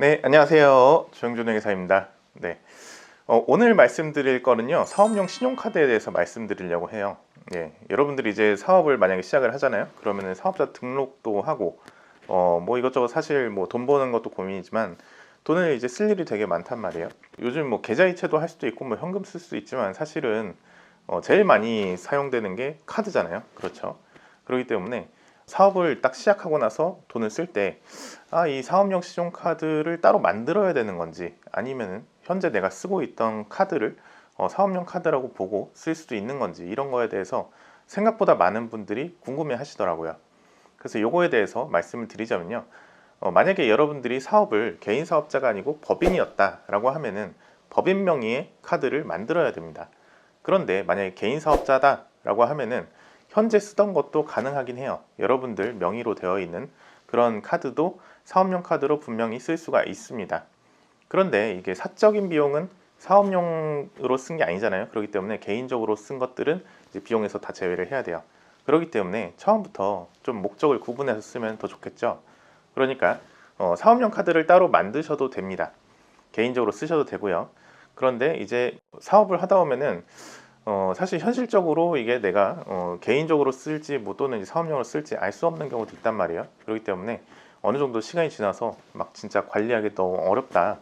네, 안녕하세요. 조영준 회계사입니다. 네. 어, 오늘 말씀드릴 거는요, 사업용 신용카드에 대해서 말씀드리려고 해요. 예, 여러분들이 이제 사업을 만약에 시작을 하잖아요. 그러면은 사업자 등록도 하고, 어, 뭐 이것저것 사실 뭐 돈 버는 것도 고민이지만, 돈을 이제 쓸 일이 되게 많단 말이에요. 요즘 뭐 계좌이체도 할 수도 있고, 뭐 현금 쓸 수도 있지만, 사실은 어, 제일 많이 사용되는 게 카드잖아요. 그렇죠. 그렇기 때문에 사업을 딱 시작하고 나서 돈을 쓸 때, 아, 이 사업용 신용카드를 따로 만들어야 되는 건지, 아니면은 현재 내가 쓰고 있던 카드를 어, 사업용 카드라고 보고 쓸 수도 있는 건지, 이런 거에 대해서 생각보다 많은 분들이 궁금해 하시더라고요. 그래서 요거에 대해서 말씀을 드리자면요. 어, 만약에 여러분들이 사업을 개인 사업자가 아니고 법인이었다라고 하면은 법인 명의의 카드를 만들어야 됩니다. 그런데 만약에 개인 사업자다라고 하면은 현재 쓰던 것도 가능하긴 해요. 여러분들 명의로 되어 있는 그런 카드도 사업용 카드로 분명히 쓸 수가 있습니다. 그런데 이게 사적인 비용은 사업용으로 쓴 게 아니잖아요. 그렇기 때문에 개인적으로 쓴 것들은 비용에서 다 제외를 해야 돼요. 그렇기 때문에 처음부터 좀 목적을 구분해서 쓰면 더 좋겠죠. 그러니까 어, 사업용 카드를 따로 만드셔도 됩니다. 개인적으로 쓰셔도 되고요. 그런데 이제 사업을 하다 보면은 어, 사실 현실적으로 이게 내가 어, 개인적으로 쓸지 뭐 또는 사업용으로 쓸지 알 수 없는 경우도 있단 말이에요. 그렇기 때문에 어느 정도 시간이 지나서 막 진짜 관리하기 너무 어렵다.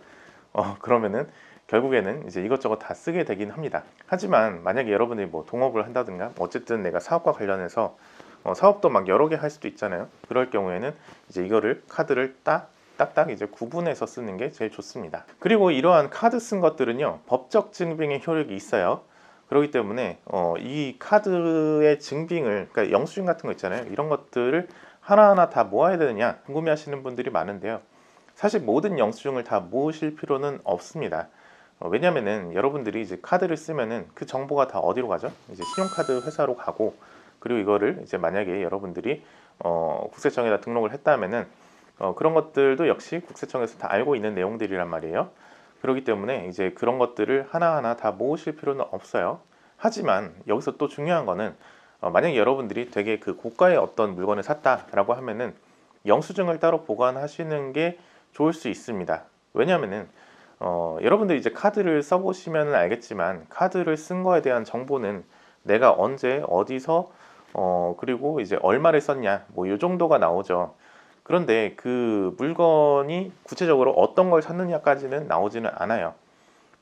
어, 그러면은 결국에는 이제 이것저것 다 쓰게 되긴 합니다. 하지만 만약에 여러분들이 뭐 동업을 한다든가 어쨌든 내가 사업과 관련해서 어, 사업도 막 여러 개 할 수도 있잖아요. 그럴 경우에는 이제 이거를 카드를 딱 딱딱 이제 구분해서 쓰는 게 제일 좋습니다. 그리고 이러한 카드 쓴 것들은요 법적 증빙의 효력이 있어요. 그렇기 때문에 어, 이 카드의 증빙을 그러니까 영수증 같은 거 있잖아요. 이런 것들을 하나하나 다 모아야 되느냐 궁금해 하시는 분들이 많은데요. 사실 모든 영수증을 다 모으실 필요는 없습니다. 어, 왜냐면은 여러분들이 이제 카드를 쓰면은 그 정보가 다 어디로 가죠? 이제 신용카드 회사로 가고 그리고 이거를 이제 만약에 여러분들이 어, 국세청에다 등록을 했다면은 어, 그런 것들도 역시 국세청에서 다 알고 있는 내용들이란 말이에요. 그렇기 때문에 이제 그런 것들을 하나하나 다 모으실 필요는 없어요. 하지만 여기서 또 중요한 거는 어, 만약에 여러분들이 되게 그 고가의 어떤 물건을 샀다라고 하면은 영수증을 따로 보관하시는 게 좋을 수 있습니다. 왜냐하면은 어, 여러분들이 이제 카드를 써보시면 알겠지만 카드를 쓴 거에 대한 정보는 내가 언제 어디서 어, 그리고 이제 얼마를 썼냐 뭐 이 정도가 나오죠. 그런데 그 물건이 구체적으로 어떤 걸 샀느냐까지는 나오지는 않아요.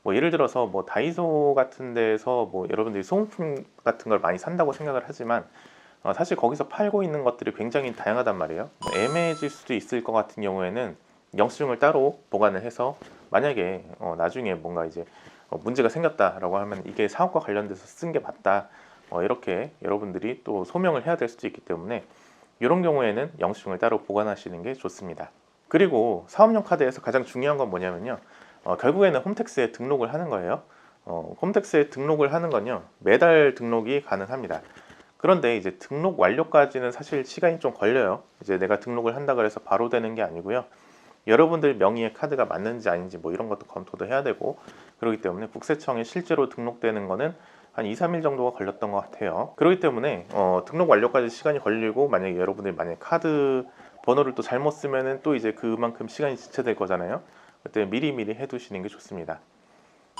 뭐 예를 들어서 뭐 다이소 같은 데서 뭐 여러분들이 소모품 같은 걸 많이 산다고 생각을 하지만 어 사실 거기서 팔고 있는 것들이 굉장히 다양하단 말이에요. 뭐 애매해질 수도 있을 것 같은 경우에는 영수증을 따로 보관을 해서 만약에 어 나중에 뭔가 이제 어 문제가 생겼다라고 하면 이게 사업과 관련돼서 쓴 게 맞다. 어 이렇게 여러분들이 또 소명을 해야 될 수도 있기 때문에 이런 경우에는 영수증을 따로 보관하시는 게 좋습니다. 그리고 사업용 카드에서 가장 중요한 건 뭐냐면요. 어, 결국에는 홈택스에 등록을 하는 거예요. 어, 홈택스에 등록을 하는 건요. 매달 등록이 가능합니다. 그런데 이제 등록 완료까지는 사실 시간이 좀 걸려요. 이제 내가 등록을 한다 그래서 바로 되는 게 아니고요. 여러분들 명의의 카드가 맞는지 아닌지 뭐 이런 것도 검토도 해야 되고 그렇기 때문에 국세청에 실제로 등록되는 거는 한 2, 3일 정도가 걸렸던 것 같아요. 그렇기 때문에 어, 등록 완료까지 시간이 걸리고 만약에 여러분들이 만약 카드 번호를 또 잘못 쓰면은 또 이제 그만큼 시간이 지체될 거잖아요. 그때 미리미리 해두시는 게 좋습니다.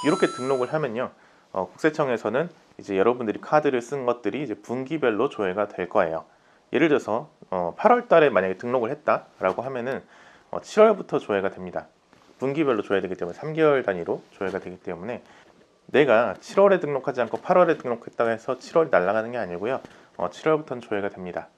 이렇게 등록을 하면요. 어, 국세청에서는 이제 여러분들이 카드를 쓴 것들이 이제 분기별로 조회가 될 거예요. 예를 들어서 어, 8월 달에 만약에 등록을 했다라고 하면은 어, 7월부터 조회가 됩니다. 분기별로 조회가 되기 때문에 3개월 단위로 조회가 되기 때문에 내가 7월에 등록하지 않고 8월에 등록했다고 해서 7월이 날아가는 게 아니고요. 어, 7월부터는 조회가 됩니다.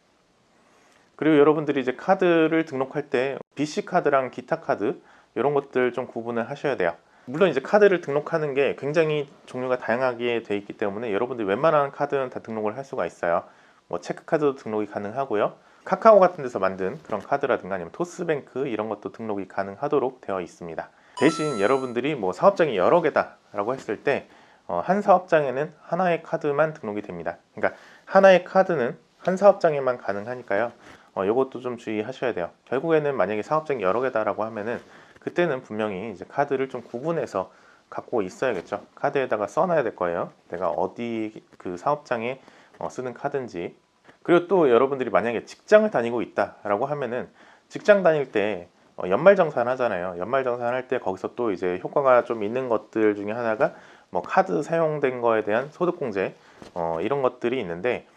그리고 여러분들이 이제 카드를 등록할 때 BC 카드랑 기타 카드 이런 것들 좀 구분을 하셔야 돼요. 물론 이제 카드를 등록하는 게 굉장히 종류가 다양하게 돼 있기 때문에 여러분들이 웬만한 카드는 다 등록을 할 수가 있어요. 뭐 체크 카드도 등록이 가능하고요. 카카오 같은 데서 만든 그런 카드라든가 아니면 토스뱅크 이런 것도 등록이 가능하도록 되어 있습니다. 대신 여러분들이 뭐 사업장이 여러 개다 라고 했을 때 어, 한 사업장에는 하나의 카드만 등록이 됩니다. 그러니까 하나의 카드는 한 사업장에만 가능하니까요. 어, 이것도 좀 주의하셔야 돼요. 결국에는 만약에 사업장이 여러 개다라고 하면은 그때는 분명히 이제 카드를 좀 구분해서 갖고 있어야겠죠. 카드에다가 써놔야 될 거예요. 내가 어디 그 사업장에 어, 쓰는 카드인지. 그리고 또 여러분들이 만약에 직장을 다니고 있다라고 하면은 직장 다닐 때 어, 연말정산 하잖아요. 연말정산 할 때 거기서 또 이제 효과가 좀 있는 것들 중에 하나가 뭐 카드 사용된 거에 대한 소득공제 어, 이런 것들이 있는데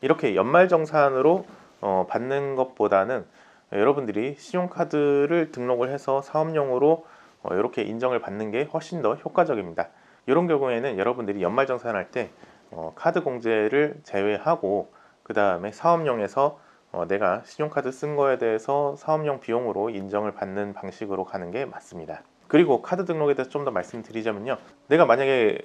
이렇게 연말정산으로 어, 받는 것보다는 여러분들이 신용카드를 등록을 해서 사업용으로 어, 이렇게 인정을 받는 게 훨씬 더 효과적입니다. 이런 경우에는 여러분들이 연말정산할 때 어, 카드 공제를 제외하고 그 다음에 사업용에서 어, 내가 신용카드 쓴 거에 대해서 사업용 비용으로 인정을 받는 방식으로 가는 게 맞습니다. 그리고 카드 등록에 대해서 좀 더 말씀드리자면요. 내가 만약에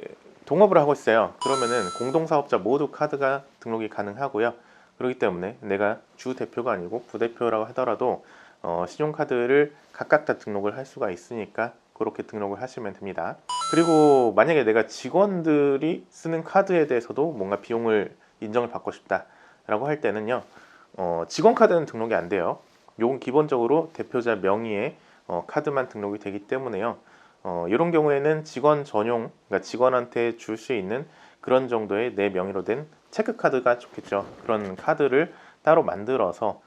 동업을 하고 있어요. 그러면은 공동사업자 모두 카드가 등록이 가능하고요. 그렇기 때문에 내가 주 대표가 아니고 부대표라고 하더라도 어, 신용카드를 각각 다 등록을 할 수가 있으니까 그렇게 등록을 하시면 됩니다. 그리고 만약에 내가 직원들이 쓰는 카드에 대해서도 뭔가 비용을 인정을 받고 싶다라고 할 때는요. 어, 직원 카드는 등록이 안 돼요. 요건 기본적으로 대표자 명의의 어, 카드만 등록이 되기 때문에요. 어, 이런 경우에는 직원 전용, 그러니까 직원한테 줄 수 있는 그런 정도의 내 명의로 된 체크 카드가 좋겠죠. 그런 카드를 따로 만들어서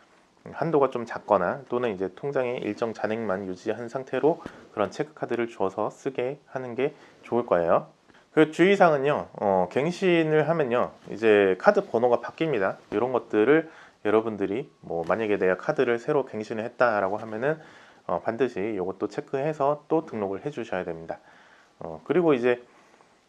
한도가 좀 작거나 또는 이제 통장에 일정 잔액만 유지한 상태로 그런 체크 카드를 줘서 쓰게 하는 게 좋을 거예요. 그 주의사항은요, 어, 갱신을 하면요, 이제 카드 번호가 바뀝니다. 이런 것들을 여러분들이 뭐 만약에 내가 카드를 새로 갱신을 했다라고 하면은 어, 반드시 이것도 체크해서 또 등록을 해 주셔야 됩니다. 어, 그리고 이제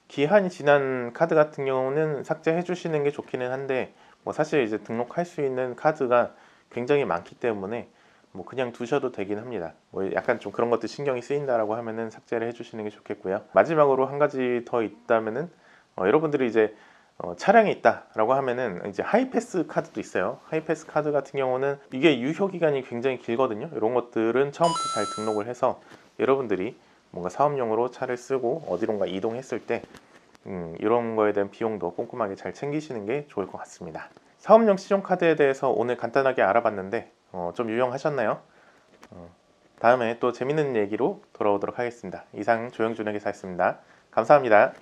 기한이 지난 카드 같은 경우는 삭제해 주시는 게 좋기는 한데 뭐 사실 이제 등록할 수 있는 카드가 굉장히 많기 때문에 뭐 그냥 두셔도 되긴 합니다. 뭐 약간 좀 그런 것도 신경이 쓰인다라고 하면은 삭제를 해주시는 게 좋겠고요. 마지막으로 한 가지 더 있다면은 어, 여러분들이 이제 어, 차량이 있다라고 하면은 이제 하이패스 카드도 있어요. 하이패스 카드 같은 경우는 이게 유효 기간이 굉장히 길거든요. 이런 것들은 처음부터 잘 등록을 해서 여러분들이 뭔가 사업용으로 차를 쓰고 어디론가 이동했을 때 음, 이런 거에 대한 비용도 꼼꼼하게 잘 챙기시는 게 좋을 것 같습니다. 사업용 신용카드에 대해서 오늘 간단하게 알아봤는데 어, 좀 유용하셨나요? 어, 다음에 또 재밌는 얘기로 돌아오도록 하겠습니다. 이상 조영준의 기사였습니다. 감사합니다.